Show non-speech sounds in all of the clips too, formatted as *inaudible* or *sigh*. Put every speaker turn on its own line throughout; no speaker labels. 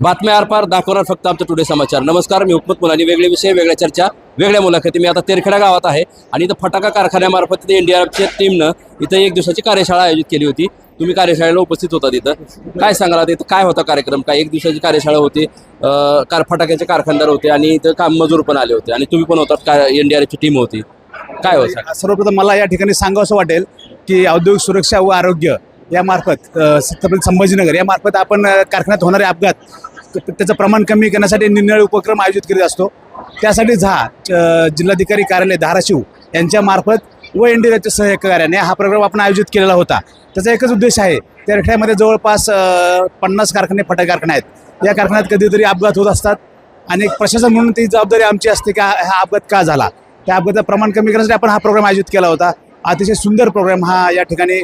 बातम्या आरपार दाखवणार फक्त आमचं टुडे समाचार. नमस्कार मी हुकमत मुलानी. वेगळे विषय वेगळ्या चर्चा वेगळ्या मुलाखती. मी आता तेरखेडा गावात आहे आणि इथं फटाका कारखान्यामार्फत तिथे एनडीआरएफच्या टीमनं इथं एक दिवसाची कार्यशाळा आयोजित केली होती. तुम्ही कार्यशाळेला उपस्थित होता तिथं. काय सांगाल आता इथं? काय होता कार्यक्रम? काय एक दिवसाची कार्यशाळा होती. कार फटाक्याचे कारखानदार होते आणि इथं काम मजूर पण आले होते आणि तुम्ही पण होतात काय एनडीआरएफची टीम होती. काय होतं
सर्वप्रथम मला या ठिकाणी सांगावं असं वाटेल की औद्योगिक सुरक्षा व आरोग्य यामार्फत अ, छत्रपती संभाजीनगर यामार्फत आपण कारखान्यात होणारे अपघात त्याचं प्रमाण कमी करण्यासाठी निर्णय उपक्रम आयोजित करीत असतो. त्यासाठी झा जिल्हाधिकारी कार्यालय धाराशिव यांच्यामार्फत व एन डी राज्य सहकार्याने हा प्रोग्राम आपण आयोजित केलेला होता. त्याचा एकच उद्देश आहे त्या रेठ्यामध्ये जवळपास पन्नास कारखाने फटाक कारखाने आहेत. या कारखान्यात कधीतरी अपघात होत असतात आणि एक प्रशासन म्हणून ती जबाबदारी आमची असते की हा हा अपघात का झाला? त्या अपघाताचं प्रमाण कमी करण्यासाठी आपण हा प्रोग्राम आयोजित केला होता. अतिशय सुंदर प्रोग्राम हा या ठिकाणी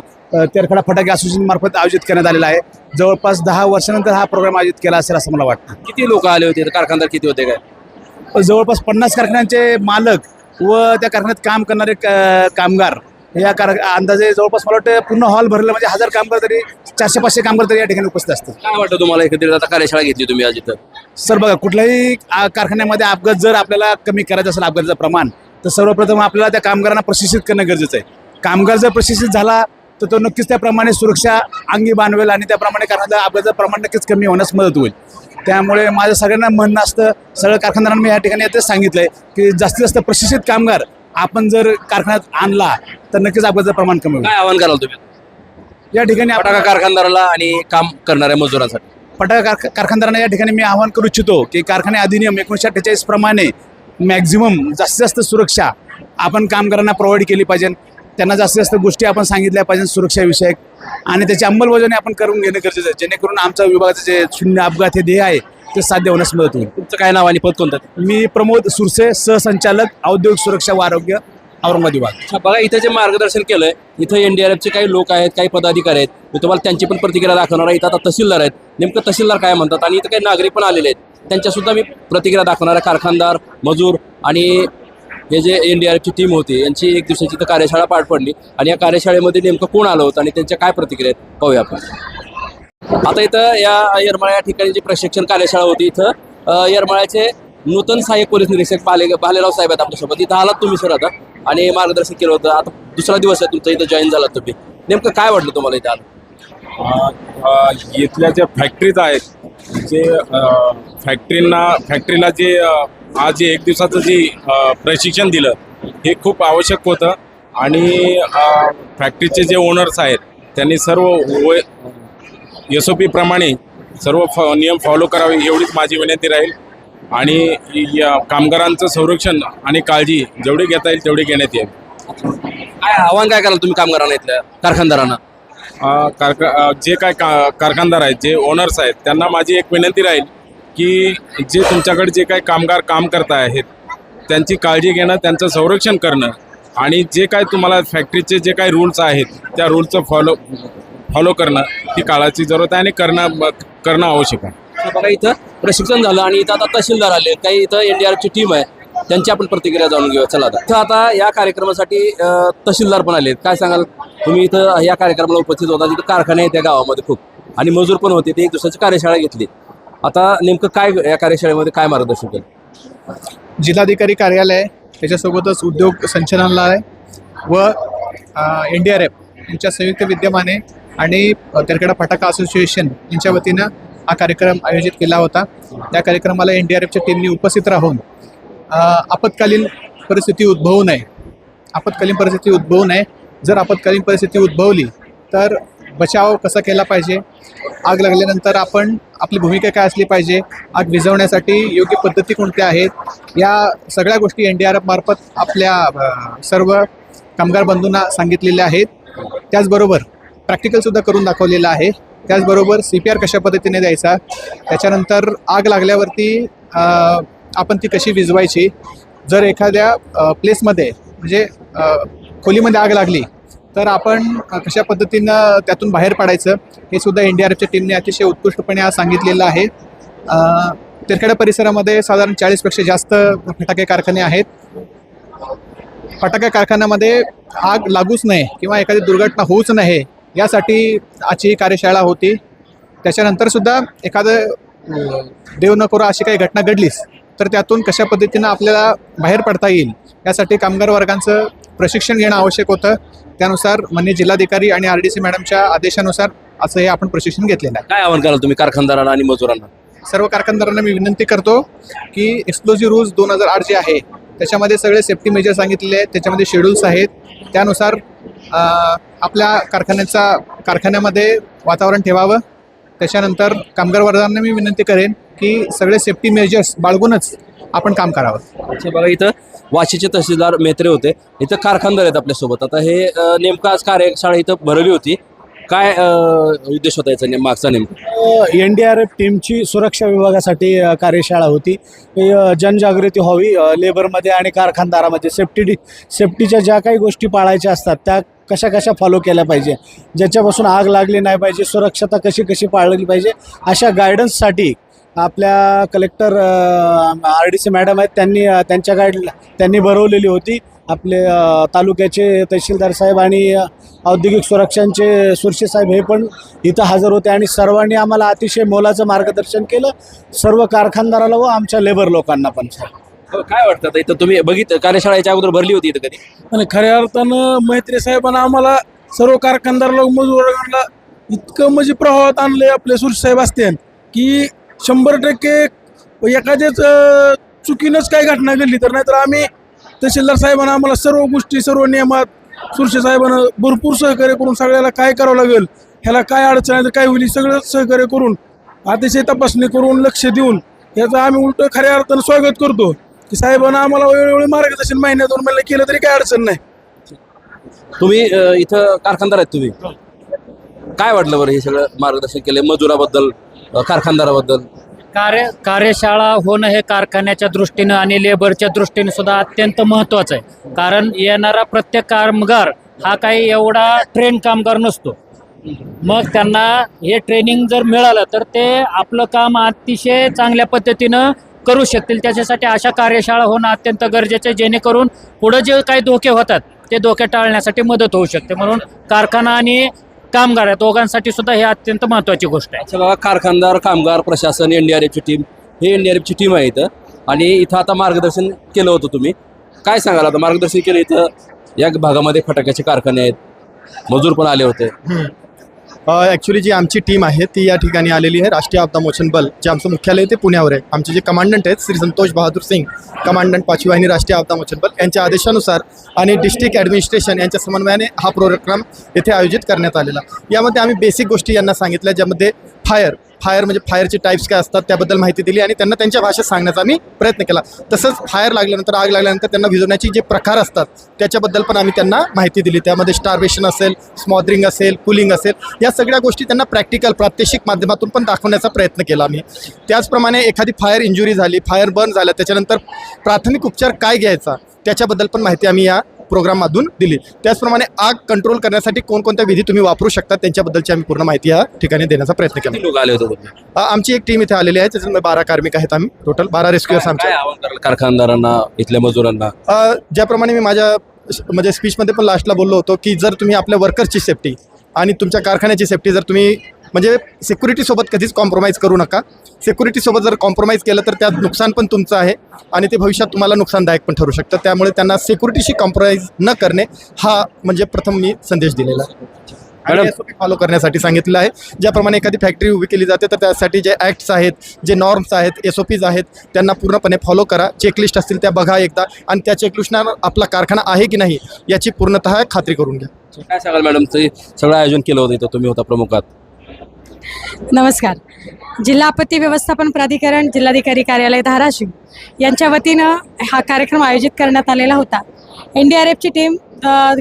तेरखडा फटाके असोसिएशन मार्फत आयोजित करण्यात आलेला आहे. जवळपास दहा वर्षानंतर हा प्रोग्राम आयोजित केला असेल असं मला वाटतं.
किती लोक आले होते? कारखानदार किती होते काय?
जवळपास पन्नास कारखान्यांचे मालक व त्या कारखान्यात काम करणारे क- कामगार या कार अंदाजे जवळपास मला वाटतं पूर्ण हॉल भरलं म्हणजे हजार कामगार तरी चारशे पाचशे कामगार तरी या ठिकाणी उपस्थित असतात.
काय वाटतं तुम्हाला एकत्रित आता कार्यशाळा घेतली तुम्ही आज इथं?
सर बघा कुठल्याही कारखान्यामध्ये अपघात जर आपल्याला कमी करायचं असेल अपघाताचं प्रमाण तर सर्वप्रथम आपल्याला त्या कामगारांना प्रशिक्षित करणं गरजेचं आहे. कामगार जर प्रशिक्षित झाला तर तो नक्कीच त्याप्रमाणे सुरक्षा अंगी बांधवेल आणि त्याप्रमाणे कारखान्याचं अपघाताचं प्रमाण नक्कीच कमी होण्यास मदत होईल. त्यामुळे माझं सगळ्यांना म्हणणं असतं सगळं कारखानदारांना मी या ठिकाणी यातच सांगितलं आहे की जास्तीत जास्त प्रशिक्षित कामगार आपण जर कारखान्यात आणला तर नक्कीच अपघाताचं प्रमाण कमी होईल.
काय आवाहन कराल तुम्ही?
या ठिकाणी आपण
फटाका कारखानदाराला आणि काम करणाऱ्या मजुरांसाठी.
फटाका कारख- कारखानदारांना या ठिकाणी मी आवाहन करू इच्छितो की कारखाने अधिनियम एकोणीसशे अठ्ठेचाळीस प्रमाणे मॅक्झिमम जास्तीत जास्त सुरक्षा आपण कामगारांना प्रोव्हाइड केली पाहिजे. त्यांना जास्तीत जास्त गोष्टी आपण सांगितल्या पाहिजे सुरक्षाविषयक. आणि त्याची अंमलबजावणी आपण करून घेणं गरजेचं आहे. जेणेकरून आमच्या विभागाचं जे शून्य अपघात हे ध्येय आहे ते साध्य होण्यास मदत होईल.
तुमचं काय नाव आणि पद कोणतं?
मी प्रमोद सुरसे सहसंचालक औद्योगिक सुरक्षा व आरोग्य औरंगाबाद विभाग.
बघा इथं जे मार्गदर्शन केलंय इथं एनडीआरएफचे काही लोक आहेत काही पदाधिकारी आहेत. मी तुम्हाला त्यांची पण प्रतिक्रिया दाखवणार आहे. इथं आता तहसीलदार आहेत. नेमकं तहसीलदार काय म्हणतात? आणि इथं काही नागरिक पण आलेले आहेत. त्यांच्यासुद्धा मी प्रतिक्रिया दाखवणार आहे कारखानदार मजूर आणि हे जे एन डी आर एफची टीम होती यांची एक दिवसाची तर कार्यशाळा पार पडली आणि या कार्यशाळेमध्ये नेमकं कोण आलं होतं आणि त्यांच्या काय प्रतिक्रिया आहेत पाहूया आपण. आता इथं या येरमाळा या ठिकाणी जी प्रशिक्षण कार्यशाळा होती इथं येरमाळ्याचे नूतन सहाय्यक पोलीस निरीक्षक बाले बालेराव साहेब आहेत आपल्यासोबत इथं आलात तुम्ही सर आता आणि मार्गदर्शन केलं होतं. आता दुसरा दिवस आहे तुमचा इथं जॉईन झाला तुम्ही. नेमकं काय वाटलं तुम्हाला इथं आलं?
इथल्या ज्या फॅक्टरीज आहेत जे फॅक्टरींना फॅक्टरीला जे आज जे एक दिवसाचं जे प्रशिक्षण दिलं हे खूप आवश्यक होतं. आणि फॅक्टरीचे जे ओनर्स आहेत त्यांनी सर्व एस ओ पीप्रमाणे सर्व फ नियम फॉलो करावे एवढीच माझी विनंती राहील. आणि या कामगारांचं संरक्षण आणि काळजी जेवढी घेता येईल तेवढी घेण्यात येईल.
काय आव्हान काय कराल तुम्ही कामगारांना इथल्या कारखानदारांना?
कारखा जे काय का कारखानदार आहेत जे ओनर्स आहेत त्यांना माझी एक विनंती राहील की जे तुमच्याकडे जे काही कामगार काम करत आहेत त्यांची काळजी घेणं त्यांचं संरक्षण करणं आणि जे काय तुम्हाला फॅक्टरीचे जे काही रूल्स आहेत त्या रूलचं फॉलो फॉलो करणं ही काळाची जरूरत आहे आणि करणं करणं आवश्यक आहे.
बघा इथं प्रशिक्षण झालं आणि इथं आता तहसीलदार आले. काही इथं एनडीआरएफची टीम आहे. त्यांची आपण प्रतिक्रिया जाणून घेऊया. चला आता. इथं आता या कार्यक्रमासाठी तहसीलदार पण आले काय सांगाल? तुम्ही इथं या कार्यक्रमाला उपस्थित होता. तिथं कारखाने आहेत त्या गावामध्ये खूप. आणि मजूर पण होते. ते एक दुसऱ्याची कार्यशाळा घेतली. आता नेमकं काय या कार्यशाळेमध्ये काय मार्गदर्शन केलं?
जिल्हाधिकारी कार्यालय त्याच्यासोबतच उद्योग संचालनालय व एन डी आर एफ यांच्या संयुक्त विद्यमाने आणि अ, तेरखेडा फटाका असोसिएशन यांच्या वतीनं हा कार्यक्रम आयोजित केला होता. त्या कार्यक्रमाला एन डी आर एफच्या टीमनी उपस्थित राहून आपत्कालीन परिस्थिती उद्भवू नये. आपत्कालीन परिस्थिती उद्भवू नये. जर आपत्कालीन परिस्थिती उद्भवली तर बचाव कसा केला पाहिजे? आग लागल्यानंतर आपण आपली भूमिका काय असली पाहिजे? आग विझवण्यासाठी योग्य पद्धती कोणत्या आहेत? या सगळ्या गोष्टी एन डी आर एफ मार्फत आपल्या सर्व कामगार बंधूंना सांगितलेल्या आहेत. त्याचबरोबर प्रॅक्टिकलसुद्धा करून दाखवलेलं आहे. त्याचबरोबर सी पी आर कशा पद्धतीने द्यायचा? त्याच्यानंतर आग लागल्यावरती आपण ती कशी विझवायची? जर एखाद्या प्लेसमध्ये म्हणजे खोलीमध्ये आग लागली तर आपण कशा पद्धतीनं त्यातून बाहेर पडायचं हे सुद्धा एन डी आर एफच्या टीमने अतिशय उत्कृष्टपणे आज सांगितलेलं आहे. अ, तेरखेडा परिसरामध्ये साधारण चाळीसपेक्षा जास्त फटाके कारखाने आहेत. फटाके कारखान्यामध्ये आग लागूच नये किंवा एखादी दुर्घटना होऊच नये यासाठी आजची ही कार्यशाळा होती. त्याच्यानंतरसुद्धा एखादं
देव न करो अशी काही घटना घडलीच तर त्यातून कशा पद्धतीनं आपल्याला बाहेर पडता येईल यासाठी कामगार वर्गांचं प्रशिक्षण घेणं आवश्यक होतं. त्यानुसार मान्य जिल्हाधिकारी आणि आर डी सी मॅडमच्या आदेशानुसार असं हे आपण प्रशिक्षण घेतलेलं आहे.
काय आवाहन कराल तुम्ही कारखानदारांना आणि मजुरांना?
सर्व कारखानदारांना मी विनंती करतो की एक्सप्लोजिव्ह रूल्स दोन हजार आठ जे आहे त्याच्यामध्ये सगळे सेफ्टी मेजर सांगितलेले आहेत त्याच्यामध्ये शेड्यूल्स आहेत. त्यानुसार आपल्या कारखान्याचा कारखान्यामध्ये वातावरण ठेवावं. त्याच्यानंतर कामगार वर्गांना मी विनंती करेन की सगळे सेफ्टी मेजर्स बाळगूनच आपण काम करावं.
अच्छा बघा इथं वाशीचे तहसीलदार मेत्रे होते. इथं कारखानदार आहेत आपल्यासोबत. आता हे नेमकं आज कार्यशाळा इथं भरली होती. काय उद्देश होता याचा नेम- मागचा नेमका?
एन डी आर एफ टीमची सुरक्षा विभागासाठी कार्यशाळा होती. जनजागृती व्हावी लेबरमध्ये आणि कारखानदारामध्ये. सेफ्टी सेफ्टीच्या ज्या काही गोष्टी पाळायच्या असतात त्या कशा कशा फॉलो केल्या पाहिजे? ज्याच्यापासून आग लागली नाही पाहिजे सुरक्षता कशी कशी पाळली पाहिजे? अशा गायडन्ससाठी आपल्या collector R D C madam आहेत त्यांनी त्यांच्या गाईड त्यांनी भरवलेली होती. आपले तालुक्याचे तहसीलदार साहेब आणि औद्योगिक सुरक्षांचे सुरक्षे साहेब हे पण इथं हजर होते आणि सर्वांनी आम्हाला अतिशय मोलाचं मार्गदर्शन केलं. सर्व कारखानदाराला व आमच्या लेबर लोकांना पण.
हो, काय वाटतं इथं? तुम्ही बघित कार्यशाळा याच्या अगोदर भरली होती इथं कधी?
आणि खऱ्या अर्थानं मैत्री साहेबांना आम्हाला सर्व कारखानदार लोक मजूरांना इतकं म्हणजे प्रभावात आणले आपले सुरेश साहेब असते. की शंभर टक्के एखाद्याच चुकीनंच काही घटना घडली तर नाहीतर आम्ही तहसीलदार साहेबांना आम्हाला सर्व गोष्टी सर्व नियमात सुरशे साहेबांना भरपूर सहकार्य करून सगळ्याला काय करावं लागेल ह्याला काय अडचण आहे तर काय होईल सगळं सहकार्य करून अतिशय तपासणी करून लक्ष देऊन याचं आम्ही उलट खऱ्या अर्थानं स्वागत करतो. की साहेबांना आम्हाला वेळोवेळी मार्गदर्शन महिन्यात दोन महिने केलं तरी काय अडचण नाही.
तुम्ही इथं कारखानदार आहेत तुम्ही. काय वाटलं बरं हे सगळं मार्गदर्शन केलं मजुराबद्दल? कारखानदाराबद्दल?
कार्य कार्यशाळा होणं हे कारखान्याच्या दृष्टीनं आणि लेबरच्या दृष्टीने सुद्धा अत्यंत महत्त्वाचं आहे. कारण येणारा प्रत्येक कामगार हा काही एवढा ट्रेन कामगार नसतो. मग त्यांना हे ट्रेनिंग जर मिळालं तर ते आपलं काम अतिशय चांगल्या पद्धतीनं करू शकतील. त्याच्यासाठी अशा कार्यशाळा होणं अत्यंत गरजेचं आहे जेणेकरून पुढं जे काही धोके होतात ते धोके टाळण्यासाठी मदत होऊ शकते. म्हणून कारखाना आणि कामगार या दोघांसाठी सुद्धा हे अत्यंत महत्त्वाची गोष्ट आहे.
अच्छा बघा कारखानदार कामगार प्रशासन एन डी आर एफची टीम हे एन डी आर एफची टीम आहे इथं. आणि इथं आता मार्गदर्शन केलं होतं तुम्ही. काय सांगाल आता? मार्गदर्शन केलं इथं? या भागामध्ये फटाक्याचे कारखाने आहेत. मजूर पण आले होते.
ॲक्च्युली जी आमची टीम आहे ती या ठिकाणी आलेली आहे राष्ट्रीय आपदा मोचन बल जे आमचं मुख्यालय ते पुण्यावर आहे. आमचे जे कमांडंट आहेत श्री संतोष बहादूर सिंग कमांडंट पाचवी वाहिनी राष्ट्रीय आपदा मोचन बल यांच्या आदेशानुसार आणि डिस्ट्रिक्ट ॲडमिनिस्ट्रेशन यांच्या समन्वयाने हा प्रोग्राम येथे आयोजित करण्यात आलेला. यामध्ये आम्ही बेसिक गोष्टी यांना सांगितल्या ज्यामध्ये फायर फायर म्हणजे फायरचे टाईप्स काय असतात त्याबद्दल माहिती दिली आणि त्यांना त्यांच्या भाषेत सांगण्याचा आम्ही प्रयत्न केला. तसंच फायर लागल्यानंतर आग लागल्यानंतर त्यांना विजवण्याचे जे प्रकार असतात त्याच्याबद्दल पण आम्ही त्यांना माहिती दिली. त्यामध्ये स्टार्वेशन असेल स्मॉदरिंग असेल कुलिंग असेल या सगळ्या गोष्टी त्यांना प्रॅक्टिकल प्रात्यक्षिक माध्यमातून पण दाखवण्याचा प्रयत्न केला आम्ही. त्याचप्रमाणे एखादी फायर इंजुरी झाली फायर बर्न झालं त्याच्यानंतर प्राथमिक उपचार काय घ्यायचा त्याच्याबद्दल पण माहिती आम्ही या प्रोग्राममधून दिली. त्याचप्रमाणे आग कंट्रोल करण्यासाठी कोणकोणत्या विधी तुम्ही वापरू शकता त्यांच्याबद्दलची आम्ही पूर्ण माहिती या ठिकाणी देण्याचा प्रयत्न केला.
लोक आले होते
आमची एक टीम इथे आलेली आहे त्याच्यामध्ये बारा कार्मिक आहेत आम्ही. टोटल बारा रेस्क्युअर्स
काय
आमच्या
कारखानदारांना इथल्या मजुरांना?
ज्याप्रमाणे मी माझ्या म्हणजे स्पीचमध्ये पण लास्टला बोललो होतो की जर तुम्ही आपल्या वर्कर्सची सेफ्टी आणि तुमच्या कारखान्याची सेफ्टी जर तुम्ही म्हणजे सिक्युरिटीसोबत कधीच कॉम्प्रोमाइज करू नका. सिक्युरिटीसोबत जर कॉम्प्रोमाइज केलं तर त्यात नुकसान पण तुमचं आहे आणि ते भविष्यात तुम्हाला नुकसानदायक पण ठरू शकतं. त्यामुळे त्यांना सिक्युरिटीशी कॉम्प्रोमाइज न करणे हा म्हणजे प्रथम मी संदेश दिलेला आहे. फॉलो करण्यासाठी सांगितलं आहे. ज्याप्रमाणे एखादी फॅक्टरी उभी केली जाते तर त्यासाठी जे ॲक्ट्स आहेत जे नॉर्म्स आहेत एस ओ पीज आहेत त्यांना पूर्णपणे फॉलो करा. चेकलिस्ट असतील त्या बघा एकदा. आणि त्या चेकलिस्टवर आपला कारखाना आहे की नाही याची पूर्णतः खात्री करून घ्या.
काय सांगाल मॅडम? ते सगळं आयोजन केलं होतं तुम्ही होता प्रमुखात.
नमस्कार. जिल्हा आपत्ती व्यवस्थापन प्राधिकरण जिल्हाधिकारी कार्यालय धाराशिव यांच्या वतीनं हा कार्यक्रम आयोजित करण्यात आलेला होता. एन डी आर एफची टीम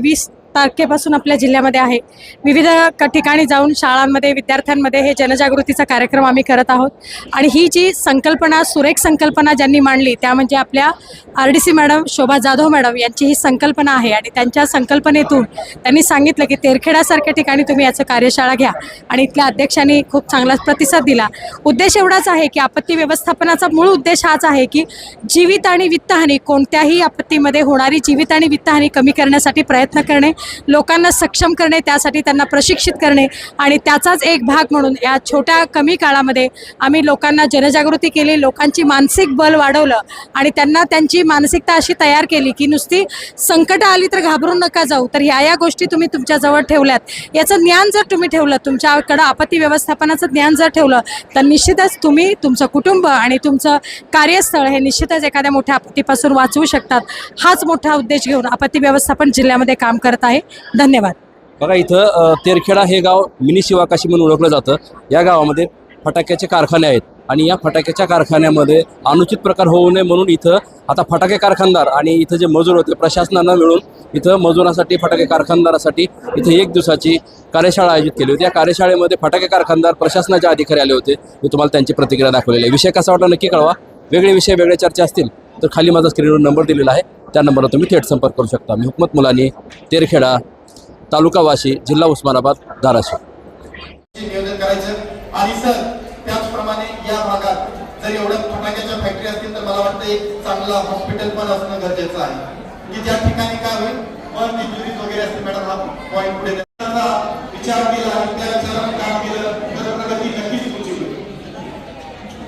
वीस तारखेपासून आपल्या जिल्ह्यामध्ये आहे. विविध ठिकाणी जाऊन शाळांमध्ये विद्यार्थ्यांमध्ये हे जनजागृतीचा कार्यक्रम आम्ही करत आहोत. आणि ही जी संकल्पना सुरेख संकल्पना ज्यांनी मांडली त्या म्हणजे आपल्या R D C madam Shobha Jadhav madam यांची ही संकल्पना आहे. आणि त्यांच्या संकल्पनेतून त्यांनी सांगितलं की तेरखेडासारख्या ठिकाणी तुम्ही याचं कार्यशाळा घ्या. आणि इथल्या अध्यक्षांनी खूप चांगला प्रतिसाद दिला. उद्देश एवढाच आहे की आपत्ती व्यवस्थापनाचा मूळ उद्देश हाच आहे की जीवित आणि वित्तहानी कोणत्याही आपत्तीमध्ये होणारी जीवित आणि वित्तहानी कमी करण्यासाठी प्रयत्न करणे. लोकांना सक्षम करणे त्यासाठी त्यांना प्रशिक्षित करणे आणि त्याचाच एक भाग म्हणून या छोट्या कमी काळामध्ये आम्ही लोकांना जनजागृती केली लोकांची मानसिक बल वाढवलं आणि त्यांना त्यांची मानसिकता अशी तयार केली की नुसती संकट आली तर घाबरून नका जाऊ. तर ह्या या गोष्टी तुम्ही तुमच्याजवळ ठेवल्यात. याचं ज्ञान जर तुम्ही ठेवलं तुमच्याकडं आपत्ती व्यवस्थापनाचं ज्ञान जर ठेवलं तर निश्चितच तुम्ही तुमचं कुटुंब आणि तुमचं कार्यस्थळ हे निश्चितच एखाद्या मोठ्या आपत्तीपासून वाचवू शकतात. हाच मोठा उद्देश घेऊन आपत्ती व्यवस्थापन जिल्ह्यामध्ये काम करत आहे. धन्यवाद.
बघा इथं अ, तेरखेडा हे गाव मिनी शिवाकाशी म्हणून ओळखलं जातं. या गावामध्ये फटाक्याचे कारखाने आहेत आणि या फटाक्याच्या कारखान्यामध्ये अनुचित प्रकार होऊ नये म्हणून इथं आता फटाके कारखानदार आणि इथं जे मजूर होते प्रशासनानं मिळून इथं मजुरासाठी फटाके कारखानदारासाठी इथं एक दिवसाची कार्यशाळा आयोजित केली होती. या कार्यशाळेमध्ये फटाके कारखानदार प्रशासनाचे अधिकारी आले होते. मी तुम्हाला त्यांची प्रतिक्रिया दाखवलेली आहे. विषय कसा वाटला नक्की कळवा. वेगळे विषय वेगळे चर्चा असतील तर खाली माझा स्क्रीनवर नंबर दिलेला आहे. त्या नंबरवर तुम्ही थेट संपर्क करू शकता. मी हुकमत मुलानी तेरखेडा तालुका वाशी जिल्हा उस्मानाबाद धाराशिव.
नियोजन करायचं. आणि सर त्याचप्रमाणे या भागात जर एवढ्या फटाक्याच्या फॅक्टरी असतील तर मला वाटतं एक चांगला हॉस्पिटल पण असणं गरजेचं आहे. की ज्या ठिकाणी काय होईल इंजुरीज वगैरे असतील मॅडम हा पॉईंट पुढे विचार केला आणि त्या विचाराने काम केलं तर प्रगती नक्कीच तुमची होईल.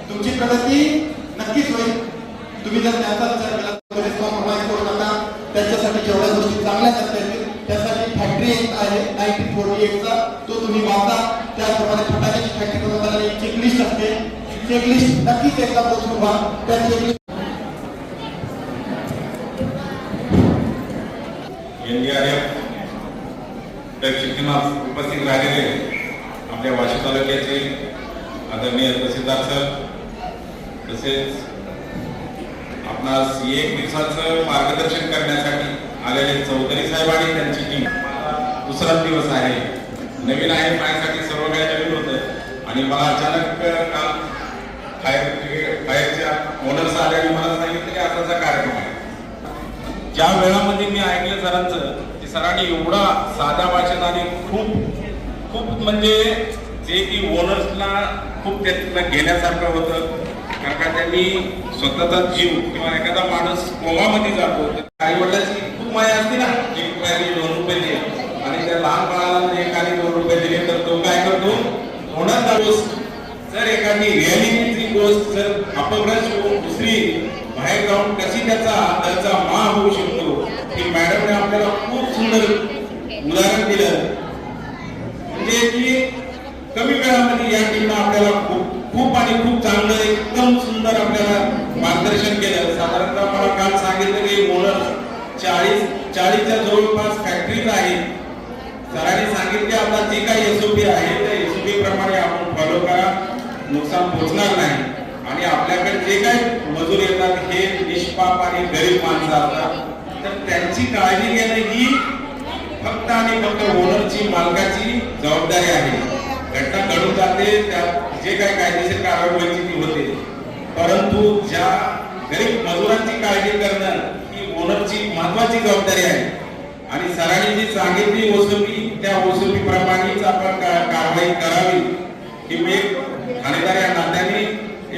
तुमची प्रगती नक्कीच होईल. तुम्ही जर त्याचा विचार केला तर कॉम्प्रोमाइज करू नका त्याच्यासाठी जेवढ्या गोष्टी चांगल्या करता येतील त्यासाठी फॅक्टरी एक आहे नाईन्टीन फोर्टी एटचा तो तुम्ही वाचा. त्याचप्रमाणे फटाक्याची फॅक्टरी बनवताना एक चेकलिस्ट असते. चेकलिस्ट नक्कीच एकदा पोहोचून व्हा त्या चेकलिस्ट
एनडीआरएफ उपस्थित राहिलेले आपल्या वाशी तालुक्याचे आदरणीय तहसीलदार सर तसेच आपणास एक दिवसाचं मार्गदर्शन करण्यासाठी आलेले चौधरी साहेब आणि त्यांची टीम दुसरा दिवस आहे. नवीन आहे माझ्यासाठी सर्व काही नवीन होतं आणि मला अचानक काल फायर फायरच्या ओनर्स आले आणि मला सांगितलं की असाचा कार्यक्रम आहे. ज्या वेळामध्ये मी ऐकलं सरांचं की सरांनी एवढा साध्या भाषेत आणि खूप खूप म्हणजे जे की ओनर्सला खूप त्यातनं घेण्यासारखं होतं. कारण का त्यांनी स्वतःचा जीव किंवा एखादा माणूस कोमामध्ये जातो आई वडिलांची खूप माया असते ना एक रुपयाने दोन रुपये दे आणि त्या लहान बाळाला एकाने दोन रुपये दिले तर तो काय करतो? होणार गोष्ट जर एखादी रिअलिटीची गोष्ट जर अपभ्रंश होऊन दुसरी बाहेर जाऊन कशी त्याचा त्याचा मा होऊ शकतो? की मॅडमने आपल्याला खूप सुंदर उदाहरण दिलं. म्हणजे की कमी वेळामध्ये या टीमनं आपल्याला आणि खूप चांगलं एकदम सुंदर आपल्याला मार्गदर्शन केलं. साधारणतः मला काल सांगितलं की ओनर चाळीस चाळीसच्या जवळपास फॅक्टरीज आहेत. सरांनी सांगितले आता जी काही एसओपी आहे त्या एसओपी प्रमाणे आपण फॉलो करा. नुकसान पोहोचणार नाही. आणि आपल्याकडे जे काही मजूर येतात हे निष्पाप आणि गरीब माणसं असतात. तर त्यांची काळजी घेणं ही फक्त आणि फक्त ओनरची मालकाची जबाबदारी आहे. घटना घडून जाते त्या जे काही कायदेशीर कारवाई व्हायची ती होते. परंतु ज्या गरीब मजुरांची काळजी करणं ही ओनरची महत्वाची जबाबदारी आहे. आणि सरांनी जी सांगितली ओसोपी त्या ओसोपी प्रमाणेच आपण कारवाई करावी. ही मी एक ठाणेदार या नात्याने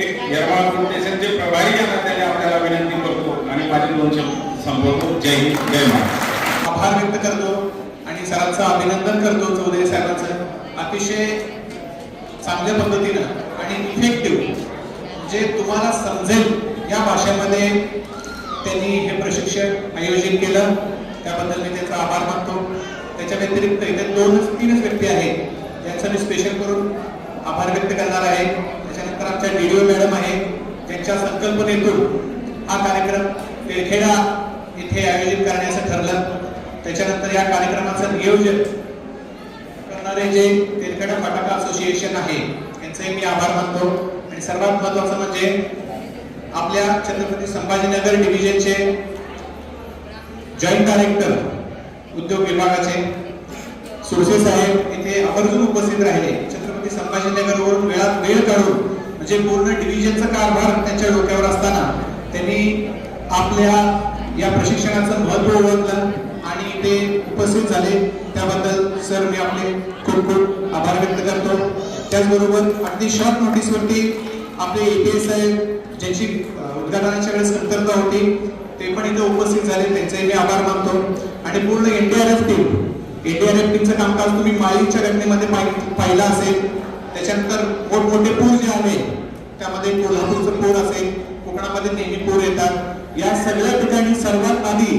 एक यरमाळ फाउंडेशनचे प्रभारी या नात्याने आपल्याला विनंती करतो. आणि माझे दोन शब्द संपवतो. जय हिंद जय महाराज
आभार व्यक्त करतो आणि सरांचं अभिनंदन करतो चौधरी साहेबांचं. अतिशय चांगल्या पद्धतीनं आणि इफेक्टिव्ह जे तुम्हाला समजेल या भाषेमध्ये त्यांनी हे प्रशिक्षण आयोजित केलं. त्याबद्दल मी त्यांचा आभार मानतो. त्याच्या व्यतिरिक्त इथे दोनच तीनच व्यक्ती आहेत ज्यांचा मी स्पेशल करून आभार व्यक्त करणार आहे. त्याच्यानंतर आमच्या डी मॅडम आहे ज्यांच्या संकल्पनेतून हा कार्यक्रम तेरखेडा इथे आयोजित करण्याचं ठरलं. त्याच्यानंतर या कार्यक्रमाचं नियोजन करणारे जे तेलकट फटाका असोसिएशन आहे त्यांचे मी आभार मानतो. आणि सर्वात महत्वाचं म्हणजे आपल्या छत्रपती संभाजीनगर डिव्हिजनचे जॉईंट डायरेक्टर उद्योग विभागाचे सुरसे साहेब इथे आवर्जून उपस्थित राहिले. छत्रपती संभाजीनगरवरून वेळात वेळ काढून म्हणजे पूर्ण डिव्हिजनचा कारभार त्यांच्या डोक्यावर असताना त्यांनी आपल्या या प्रशिक्षणाचं महत्त्व ओळखलं आणि ते उपस्थित झाले. त्याबद्दल सर मी आपले खूप खूप आभार व्यक्त करतो. त्याचबरोबर अगदी शॉर्ट नोटीसवरती आपले एपीएस साहेब ज्यांची उद्घाटनाच्या वेळेस कमतरता होती ते पण इथे उपस्थित झाले. त्यांचे मी आभार मानतो. आणि पूर्ण एनडीआरएफ टीम एनडीआरएफ टीमचं कामकाज तुम्ही माळीच्या घटनेमध्ये पाहिलं असेल. त्याच्यानंतर मोठमोठे पूर जे आले त्यामध्ये कोल्हापूरचं पूर असेल कोकणामध्ये नेहमी पूर येतात. या सगळ्या ठिकाणी सर्वात आधी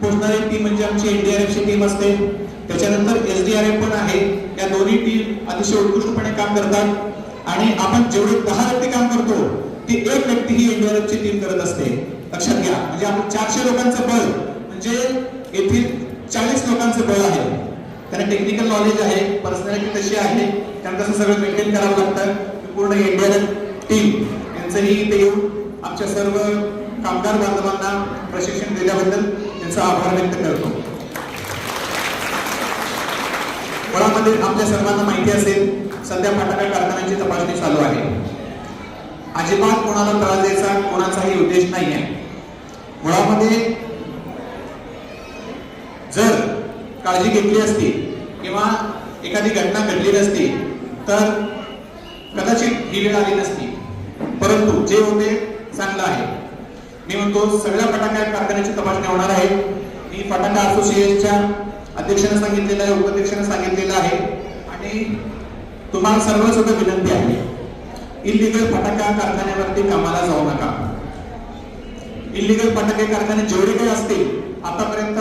पोहोचणारी टीम म्हणजे आमची एनडीआरएफची टीम असते. त्याच्यानंतर एस डी आर एफ पण आहे. या दोन्ही टीम अतिशय उत्कृष्टपणे काम करतात. आणि आपण जेवढे दहा व्यक्ती काम करतो ती एक व्यक्ती ही एनडीआरएफची टीम करत असते. लक्षात घ्या. म्हणजे आपण चारशे लोकांचं बळ म्हणजे येथील चाळीस लोकांचं बळ आहे. त्यांना टेक्निकल नॉलेज आहे पर्सनॅलिटी तशी आहे. त्यांना कसं सगळं मेंटेन करावं लागतं. पूर्ण एनडीआरएफ टीम यांचंही इथे येऊन आमच्या सर्व कामगार बांधवांना प्रशिक्षण दिल्याबद्दल त्यांचा आभार व्यक्त करतो. मुळामध्ये आपल्या सर्वांना माहिती असेल सध्या फटाका कारखान्याची तपासणी चालू आहे. अजिबात कोणाला त्रास द्यायचा कोणाचाही उद्देश नाही आहे मुळामध्ये जर काळजी घेतली असती किंवा एखादी घटना घडली नसती तर कदाचित ही वेळ आली नसती. परंतु जे होते चांगलं आहे. मी म्हणतो सगळ्या फटाक्या कारखान्याची तपासणी होणार आहे. मी फटाका असोसिएशनच्या अध्यक्षाने सांगितलेलं आहे उपाध्यक्षाने सांगितलेलं आहे. आणि तुम्हाला सर्व सुद्धा विनंती आहे इलिगल फटाका कारखान्यावरती कामाला जाऊ नका. इलिगल फटाके कारखाने जेवढे काही असतील आतापर्यंत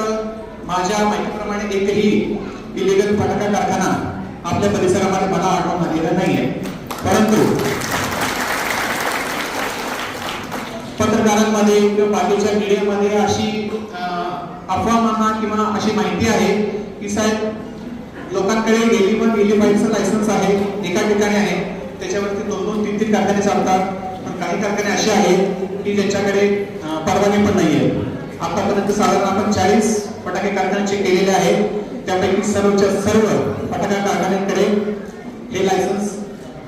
माझ्या माहितीप्रमाणे एकही इलिगल फटाका कारखाना आपल्या परिसरामध्ये मला आढळून आलेला नाहीये. परंतु पत्रकारांमध्ये किंवा बाकीच्या मीडियामध्ये अशी अफवा म्हणा किंवा अशी माहिती आहे की साहेब लोकांकडे गेली पण गेली बाईकचं लायसन्स आहे एका ठिकाणी आहे. त्याच्यावरती दोन दोन तीन तीन कारखाने चालतात. पण काही कारखाने असे आहेत की ज्यांच्याकडे परवाने पण नाही आहे आतापर्यंत साधारण आपण चाळीस फटाके कारखाने चेक केलेले आहेत. त्यापैकी सर्वच्या सर्व फटाका कारखान्यांकडे हे लायसन्स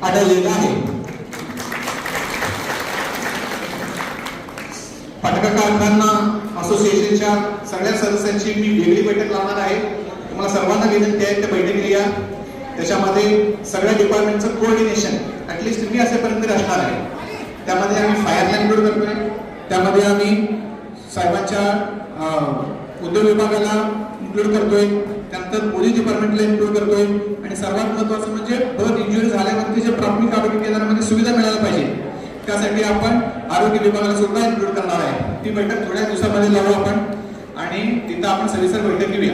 आढळलेलं आहे. फटाका कारखाना असोसिएशनच्या सगळ्या सदस्यांची मी वेगळी बैठक लावणार आहे. तुम्हाला सर्वांना विनंती आहे त्या बैठकीला या. त्याच्यामध्ये सगळ्या डिपार्टमेंटचं कोऑर्डिनेशन ऍटलिस्ट मी असेपर्यंत असणार आहे. त्यामध्ये आम्ही फायरला इन्क्लूड करतोय. त्यामध्ये आम्ही साहेबांच्या उद्योग विभागाला इन्क्लूड करतोय. त्यानंतर पोलीस डिपार्टमेंटला इन्क्लूड करतोय. आणि सर्वात महत्वाचं म्हणजे बर्थ इंजुरी झाल्यावरती जे प्राथमिक आरोग्य केंद्रामध्ये सुविधा मिळायला पाहिजे. त्यासाठी आपण आरोग्य विभागाला सुद्धा इन्क्लूड करणार आहे. ती बैठक थोड्या दिवसामध्ये लावू आपण आणि तिथं आपण सविस्तर बैठक घेऊया.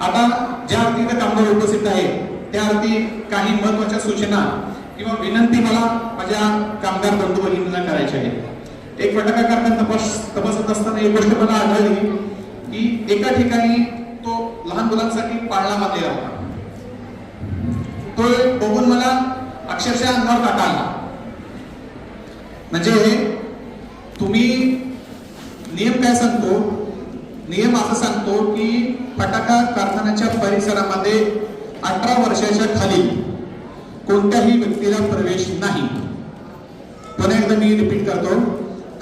आता ज्या अर्थी इथं कामगार उपस्थित आहे त्या अर्थी काही महत्त्वाच्या सूचना किंवा विनंती मला माझ्या कामगार बंधू भगिनींना करायची आहे एक फटाका कारखाना तपास तपासत असताना एक गोष्ट मला आढळली की एका ठिकाणी तो लहान मुलांसाठी पाळणा बांधलेला होता. तो बघून मला अक्षरशः अंगावर काटा आला. म्हणजे तुम्ही नियम काय सांगतो? नियम असं सांगतो की फटाका कारखान्याच्या परिसरामध्ये अठरा वर्षाच्या खाली कोणत्याही व्यक्तीला प्रवेश नाही. पुन्हा एकदा मी रिपीट करतो.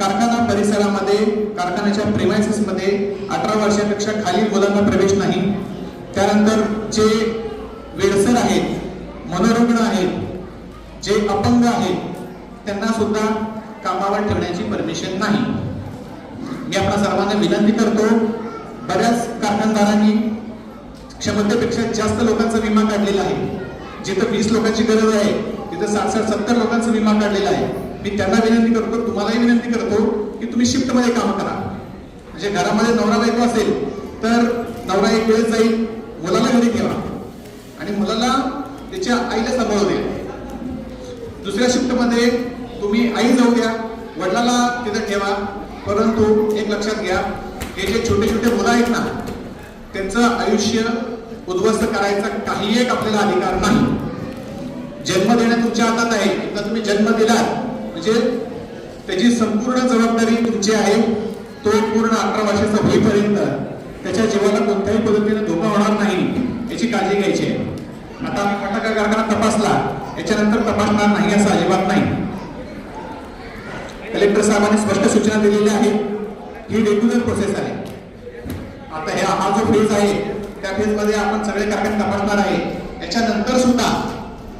कारखाना परिसरामध्ये कारखान्याच्या प्रेमायसेसमध्ये अठरा वर्षापेक्षा खालील मुलांना प्रवेश नाही. त्यानंतर जे वेळसर आहेत मनोरुग्ण आहेत जे अपंग आहेत त्यांना सुद्धा कामावर ठेवण्याची परमिशन नाही. मी आपल्या सर्वांना विनंती करतो बऱ्याच कारखानदारांनी क्षमतेपेक्षा जास्त लोकांचा विमा काढलेला आहे. जिथं वीस लोकांची गरज आहे तिथं साठ साठ सत्तर लोकांचा विमा काढलेला आहे. मी त्यांना विनंती करतो तुम्हालाही विनंती करतो की तुम्ही शिफ्टमध्ये काम करा. म्हणजे घरामध्ये नवरा बायको असेल तर नवरा एक वेळेस जाईल मुलाला घरी ठेवा. आणि मुलाला त्याच्या आईला सांभाळू दे. दुसऱ्या शिफ्टमध्ये तुम्ही आई जाऊ द्या वडिलाला तिथं ठेवा परंतु एक लक्षात घ्या हे जे छोटे छोटे मुलं आहेत ना त्यांचं आयुष्य उद्ध्वस्त करायचा काही एक आपल्याला अधिकार नाही. जन्म देणं तुमच्या हातात आहे एकदा तुम्ही जन्म दिला म्हणजे त्याची संपूर्ण जबाबदारी तुमची आहे तो पूर्ण अठरा वर्षाचा होईपर्यंत त्याच्या जीवाला कोणत्याही पद्धतीने धोका होणार नाही याची काळजी घ्यायची आहे. आता आम्ही फटाका कारखाना तपासला याच्यानंतर तपासणार नाही असं अजिबात नाही. कलेक्टर साहेबांनी स्पष्ट सूचना दिलेल्या आहेत ही रेग्युलर प्रोसेस आहे. आता ह्या हा जो फेज आहे त्या फेजमध्ये आपण सगळे कारखाने तपासणार आहे. त्याच्यानंतर सुद्धा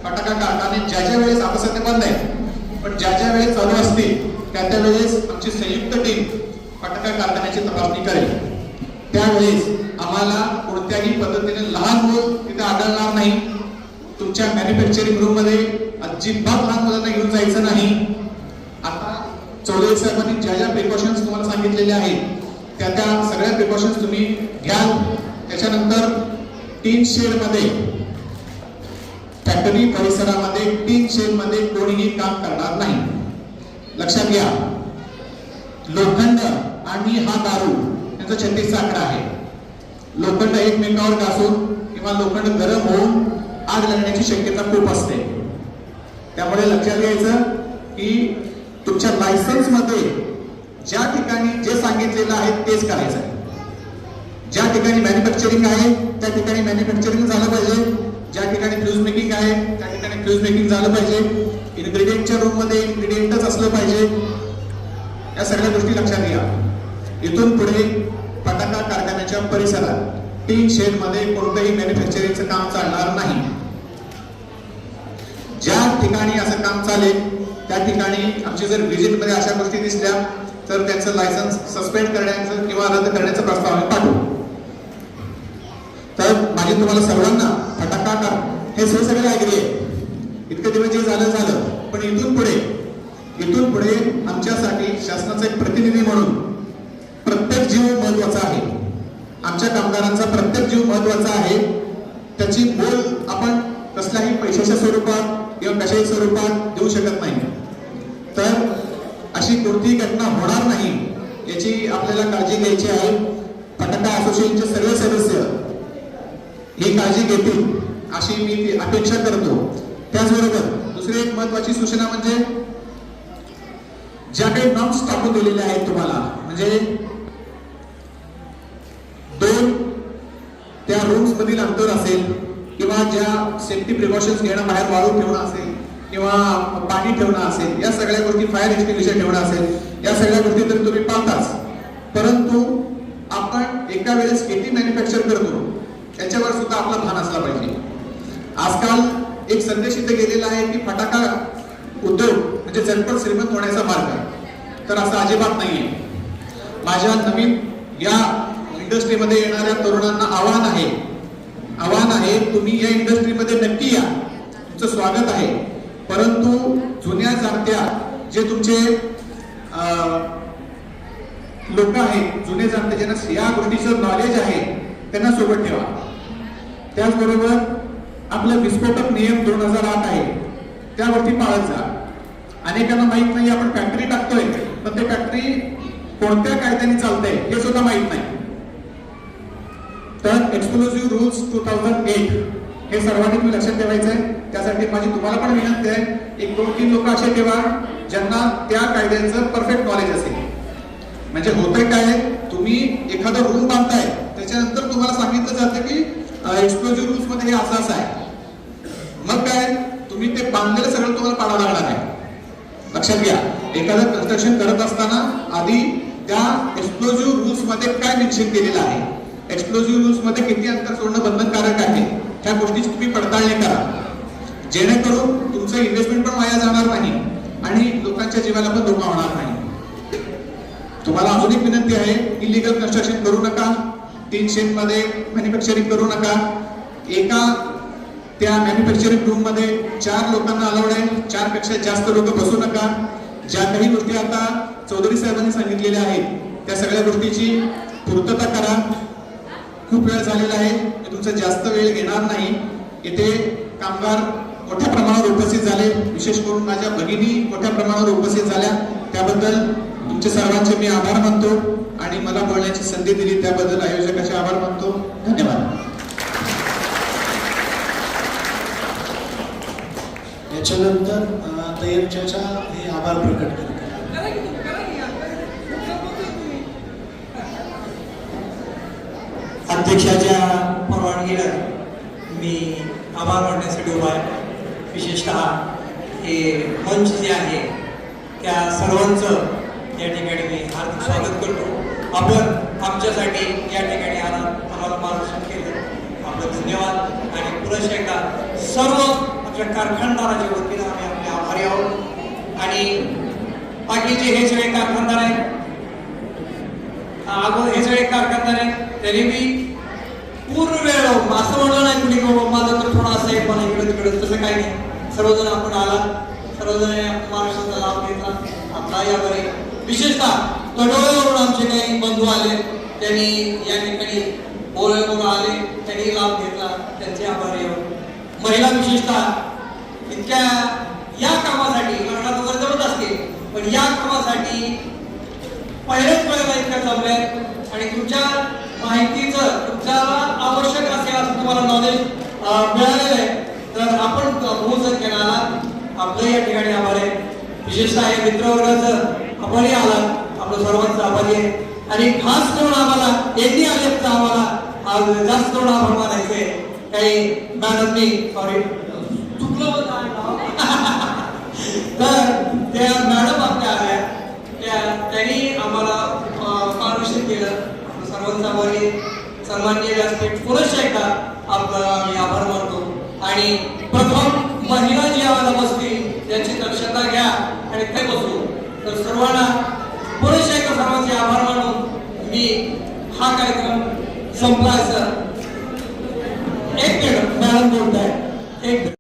फटाका कारखाने ज्या ज्या वेळेस आता सध्या बंद आहे पण ज्या ज्या वेळेस चालू असतील त्या त्या वेळेस आमची संयुक्त टीम फटाका कारखान्याची तपासणी करेल. त्यावेळेस आम्हाला कोणत्याही पद्धतीने लहान मूल तिथे आढळणार नाही. तुमच्या मॅन्युफॅक्चरिंग रूममध्ये अजिबात लहान मुलांना घेऊन जायचं नाही. चौधरी साहेबांनी ज्या ज्या प्रिकॉशन्स तुम्हाला सांगितलेल्या आहेत त्या त्या सगळ्या प्रिकॉशन्स तुम्ही घ्याल. त्याच्यानंतर टीन शेडमध्ये फॅक्टरी परिसरामध्ये टीन शेडमध्ये कोणीही काम करणार नाही. लक्षात घ्या. लोखंड आणि हा दारू यांचा छत्तीसचा आकडा आहे. लोखंड एकमेकावर घासून किंवा लोखंड गरम होऊन आग लागण्याची शक्यता खूप असते. त्यामुळे लक्षात घ्यायचं की तुमच्या लायसन्समध्ये ज्या ठिकाणी जे सांगितलेलं आहे तेच करायचं आहे. ज्या ठिकाणी मॅन्युफॅक्चरिंग आहे त्या ठिकाणी मॅन्युफॅक्चरिंग झालं पाहिजे. ज्या ठिकाणी फ्यूज मेकिंग आहे त्या ठिकाणी फ्यूज मेकिंग झालं पाहिजे. इन्ग्रेडियंटच्या रूममध्ये इन्ग्रेडियंटच असलं पाहिजे. या सगळ्या गोष्टी लक्षात घ्या. इथून पुढे फटाका कारखान्याच्या परिसरात टीन शेडमध्ये कोणतंही मॅन्युफॅक्चरिंगचं काम चालणार नाही. ज्या ठिकाणी असं काम चालेल त्या ठिकाणी आमची जर व्हिजिटमध्ये अशा गोष्टी दिसल्या तर त्यांचं लायसन्स सस्पेंड करण्याचं किंवा रद्द करण्याचा प्रस्ताव आम्ही पाठवू. तर माझी तुम्हाला सर्वांना फटाका कार हे हे सगळे ऐकले. इतकं दिवस जे झालं झालं. पण इथून पुढे इथून पुढे आमच्यासाठी शासनाचा एक प्रतिनिधी म्हणून प्रत्येक जीव महत्त्वाचा आहे. आमच्या कामगारांचा प्रत्येक जीव महत्त्वाचा आहे. त्याची मोल आपण कसल्याही पैशाच्या स्वरूपात किंवा कशाही स्वरूपात देऊ शकत नाही. तर अशी कोणतीही घटना होणार नाही याची आपल्याला काळजी घ्यायची आहे. फटाका असोसिएशनचे सर्व सदस्य ही काळजी घेतील अशी मी अपेक्षा करतो. त्याचबरोबर दुसरी एक महत्वाची सूचना म्हणजे ज्या काही नॉम्स टाकून दिलेल्या आहेत तुम्हाला म्हणजे दोन त्या रूम्स मधील अंतर असेल किंवा ज्या सेफ्टी प्रिकॉशन्स घेणं बाहेर वाळू ठेवणं असेल किंवा पाणी ठेवणं असेल या सगळ्या गोष्टी फायर एक्सटिंग्विशर ठेवणं असेल या सगळ्या गोष्टी तर तुम्ही पाहताच. परंतु आपण एका वेळेस किती मॅन्युफॅक्चर करतो याच्यावर सुद्धा आपला भान असला पाहिजे. आजकाल एक संदेश इथे गेलेला आहे की फटाका उद्योग म्हणजे झटपट श्रीमंत होण्याचा मार्ग आहे. तर असं अजिबात नाहीये. माझ्या नवीन या इंडस्ट्रीमध्ये येणाऱ्या तरुणांना आव्हान आहे आव्हान आहे तुम्ही या इंडस्ट्रीमध्ये नक्की या. तुमचं स्वागत आहे. परंतु जुन्या जाणत्या जे तुमचे लोक आहेत जुने जाणते ज्यांना या गोष्टीचं नॉलेज आहे त्यांना सोबत ठेवा. त्याचबरोबर आपलं विस्फोटक नियम दोन हजार आठ आहे. त्या गोष्टी पाळत जा. अनेकांना माहीत नाही आपण फॅक्टरी टाकतोय पण ते फॅक्टरी कोणत्या कायद्याने चालतंय हे सुद्धा माहीत नाही. तर exclusive rules two thousand eight हे सर्वांनी तुम्ही लक्षात ठेवायचं आहे त्यासाठी माझी तुम्हाला पण विनंती आहे एक दोन तीन लोक असे ठेवा ज्यांना त्या कायद्यांचं परफेक्ट नॉलेज असेल. म्हणजे होतंय काय तुम्ही एखादा रूम बांधताय त्याच्यानंतर तुम्हाला सांगितलं जातं की एक्सक्लुझिव्ह रूल्समध्ये हे असं असं आहे. मग काय तुम्ही ते बांधलेलं सगळं तुम्हाला पाडावं लागणार आहे. लक्षात घ्या एखादं कन्स्ट्रक्शन करत असताना आधी त्या एक्सप्लोजिव्ह रूल्समध्ये काय निश्चित केलेलं आहे? एक्सप्लोसिव्ह रूल्समध्ये किती अंतर सोडणं बंधनकारक आहे त्या गोष्टीची तुम्ही पडताळणी करा. जेणेकरून तुमचं इन्व्हेस्टमेंट पण वाया जाणार नाही आणि लोकांच्या जीवाला पण धोका होणार नाही. तुम्हाला अजून एक विनंती आहे इलिगल कन्स्ट्रक्शन करू नका तीन शेडमध्ये मॅन्युफॅक्चरिंग करू नका. एका त्या मॅन्युफॅक्चरिंग रूममध्ये चार लोकांना अलाउड आहे चारपेक्षा जास्त लोक बसू नका. ज्या काही गोष्टी आता चौधरी साहेबांनी सांगितलेल्या आहेत त्या सगळ्या गोष्टीची पूर्तता करा. खूप वेळ झालेला आहे. मी तुमचा जास्त वेळ घेणार नाही. येथे कामगार मोठ्या प्रमाणावर उपस्थित झाले. विशेष करून माझ्या भगिनी मोठ्या प्रमाणावर उपस्थित झाल्या. त्याबद्दल तुमचे सर्वांचे मी आभार मानतो आणि मला बोलण्याची संधी दिली. त्याबद्दल आयोजकाचे आभार मानतो. धन्यवाद.
याच्यानंतर तयारच्या हे आभार प्रकट करतो
अध्यक्षाच्या परवानगीला मी आभार मानण्यासाठी उभा आहे. विशेषतः हे मंच जे आहे त्या सर्वांचं या ठिकाणी मी हार्दिक स्वागत करतो. आपण आमच्यासाठी या ठिकाणी आला आम्हाला मार्गदर्शन केलं. आपलं धन्यवाद. आणि पुरुष एकदा सर्व आमच्या कारखानदाराच्या वतीनं आम्ही आपले आभारी आहोत. आणि बाकीचे हे सगळे कारखानदार आहेत. अगोदर हे सगळे कारखानदार आहेत तरी मी पूर्ण वेळ असं म्हणलं नाही कुणी बाबा माझं तर थोडं असं आहे पण इकडे तिकडे तसं काही नाही. सर्वजण आपण आला. सर्वजण महाराष्ट्राचा लाभ घेतला. आपला यावर आहे. विशेषतः तडोळ्यावरून आमचे काही बंधू आले. त्यांनी या ठिकाणी बोलवून आले. त्यांनी लाभ घेतला. त्यांचे आभारी आहोत. महिला विशेषतः इतक्या या कामासाठी लग्नात वगैरे जमत असते पण या कामासाठी पहिल्याच वेळेला इतक्या जमल्या. आणि तुमच्या माहितीचं तुमच्याला तुम्हाला नॉलेज मिळालेलं आहे. तर आपण बहुसंख्येला आपलं या ठिकाणी आभार आहे. विशेषतः या मित्रवर्गाचं आभारी आलात आपलं सर्वांचं आभारी आहे. आणि खास करून आम्हाला यांनी आलेचं आम्हाला आज जास्त करून आभार मानायचे काही मॅडमनी सॉरी चुकलं आहे. *laughs* तर त्या मॅडम आपल्या आल्या. त्या त्यांनी आम्हाला मार्गदर्शन केलं. सर्वांचा आभारी आहे. सन्माननीय व्यासपीठ पुनश्च एकदा आपला आम्ही आभार मानतो. आणि प्रथम महिला जी आम्हाला बसतील त्याची दक्षता घ्या आणि ते बसू. तर सर्वांना पुरुष एका सर्वांचे आभार मानून मी हा कार्यक्रम संपला सर. एक मिनिट मॅडम बोलताय